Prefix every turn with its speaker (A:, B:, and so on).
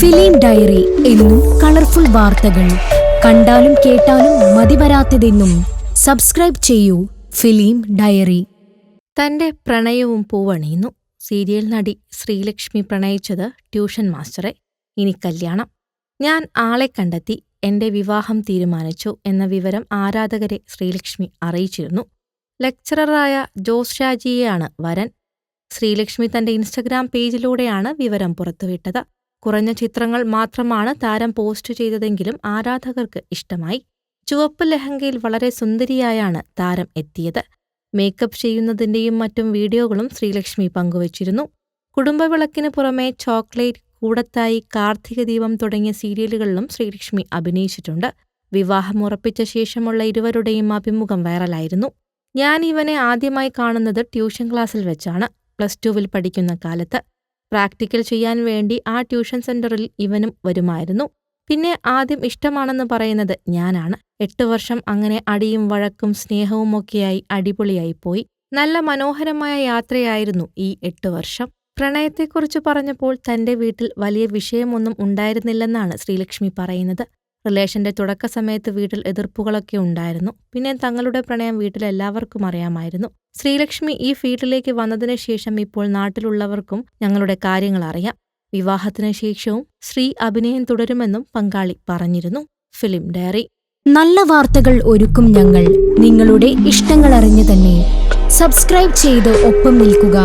A: Film diary എന്നും colourful വാർത്തകൾ. കണ്ടാലും കേട്ടാലും മതിവരാത്തതെന്നും സബ്സ്ക്രൈബ് ചെയ്യൂ ഫിലിം ഡയറി.
B: തന്റെ പ്രണയവും പൂവണിയുന്നു. സീരിയൽ നടി ശ്രീലക്ഷ്മി പ്രണയിച്ചത് ട്യൂഷൻ മാസ്റ്ററെ. ഇനി കല്യാണം. ഞാൻ ആളെ കണ്ടെത്തി എന്റെ വിവാഹം തീരുമാനിച്ചു എന്ന വിവരം ആരാധകരെ ശ്രീലക്ഷ്മി അറിയിച്ചിരുന്നു. ലെക്ചററായ ജോസ് ഷാജിയെയാണ് വരൻ. ശ്രീലക്ഷ്മി തന്റെ ഇൻസ്റ്റഗ്രാം പേജിലൂടെയാണ് വിവരം പുറത്തുവിട്ടത്. കുറഞ്ഞ ചിത്രങ്ങൾ മാത്രമാണ് താരം പോസ്റ്റ് ചെയ്തതെങ്കിലും ആരാധകർക്ക് ഇഷ്ടമായി. ചുവപ്പ് ലഹങ്കയിൽ വളരെ സുന്ദരിയായാണ് താരം എത്തിയത്. മേക്കപ്പ് ചെയ്യുന്നതിന്റെയും മറ്റും വീഡിയോകളും ശ്രീലക്ഷ്മി പങ്കുവച്ചിരുന്നു. കുടുംബവിളക്കിന് പുറമെ ചോക്ലേറ്റ് കൂടത്തായി കാർത്തിക ദീപം തുടങ്ങിയ സീരിയലുകളിലും ശ്രീലക്ഷ്മി അഭിനയിച്ചിട്ടുണ്ട്. വിവാഹം ഉറപ്പിച്ച ശേഷമുള്ള ഇരുവരുടെയും അഭിമുഖം വൈറലായിരുന്നു. ഞാൻ ഇവനെ ആദ്യമായി കാണുന്നത് ട്യൂഷൻ ക്ലാസ്സിൽ വെച്ചാണ്. പ്ലസ് ടുവിൽ പഠിക്കുന്ന കാലത്ത്. പ്രാക്ടിക്കൽ ചെയ്യാൻ വേണ്ടി ആ ട്യൂഷൻ സെന്ററിൽ ഇവനും വരുമായിരുന്നു. പിന്നെ ആദ്യം ഇഷ്ടമാണെന്ന് പറയുന്നത് ഞാനാണ്. എട്ട് വർഷം അങ്ങനെ അടിയും വഴക്കും സ്നേഹവും ഒക്കെയായി അടിപൊളിയായി പോയി നല്ല മനോഹരമായ യാത്രയായിരുന്നു ഈ എട്ട് വർഷം. പ്രണയത്തെക്കുറിച്ച് പറഞ്ഞപ്പോൾ തന്റെ വീട്ടിൽ വലിയ വിഷയമൊന്നും ഉണ്ടായിരുന്നില്ലെന്നാണ് ശ്രീലക്ഷ്മി പറയുന്നത്. റിലേഷന്റെ തുടക്ക സമയത്ത് വീട്ടിൽ എതിർപ്പുകളൊക്കെ ഉണ്ടായിരുന്നു. പിന്നെ തങ്ങളുടെ പ്രണയം വീട്ടിൽ എല്ലാവർക്കും അറിയാമായിരുന്നു. ശ്രീലക്ഷ്മി ഈ ഫീൽഡിലേക്ക് വന്നതിന് ശേഷം ഇപ്പോൾ നാട്ടിലുള്ളവർക്കും ഞങ്ങളുടെ കാര്യങ്ങൾ അറിയാം. വിവാഹത്തിന് ശേഷവും ശ്രീ അഭിനയം തുടരുമെന്നും പങ്കാളി പറഞ്ഞിരുന്നു. Film diary.
A: നല്ല വാർത്തകൾ ഒരുക്കും ഞങ്ങൾ. നിങ്ങളുടെ ഇഷ്ടങ്ങൾ അറിഞ്ഞു തന്നെ സബ്സ്ക്രൈബ് ചെയ്ത് ഒപ്പം നിൽക്കുക.